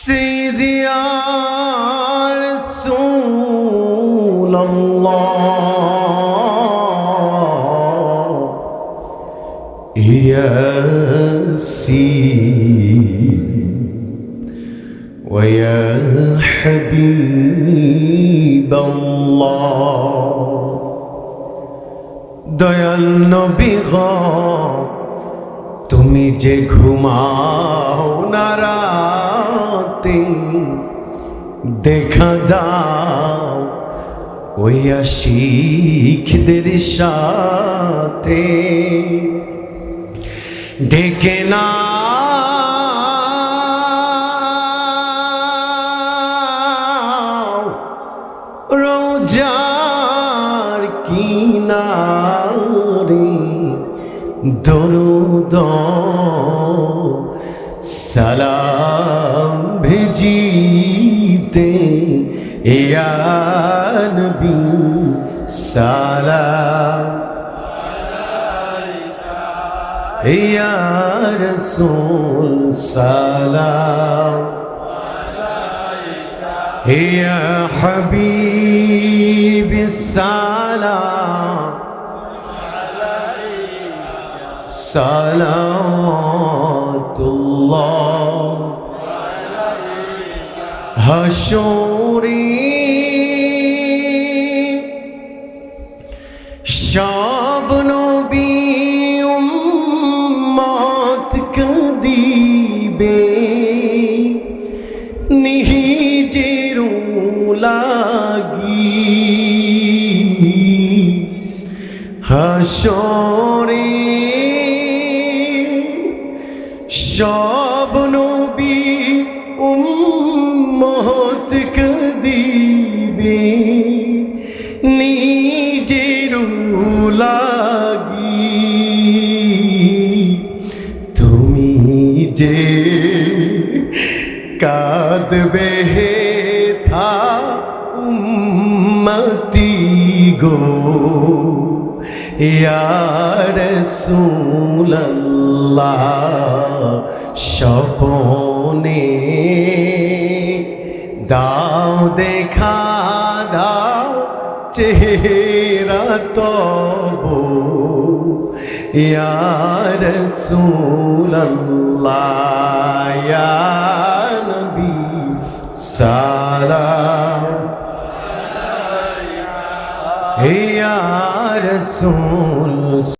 سيدي يا رسول الله يا سيدي ويا حبيب الله দয়াল নবী গ তুমি যে ঘুমাও না দেখা দাও ওই শিখদের সাথে। ডেকে না রোজার কিনারে দরুদ সালাম। ইয়া নবী সালাম। ইয়া রাসূল সালাম। ইয়া হাবিব সালাম। সালাতুল্লাহ। হাশর সব নবী উম্মত কদিবে। নিজের লাগি। হাসরে নিজের লাগি তুমি যে কাঁদবে হে থা উম্মতি গো ইয়ার সুল্লাহ স্বপনে দাও দেখা দাও। চেহারা তব ইয়ার সুল্লাবি সারা ইয়ার সুল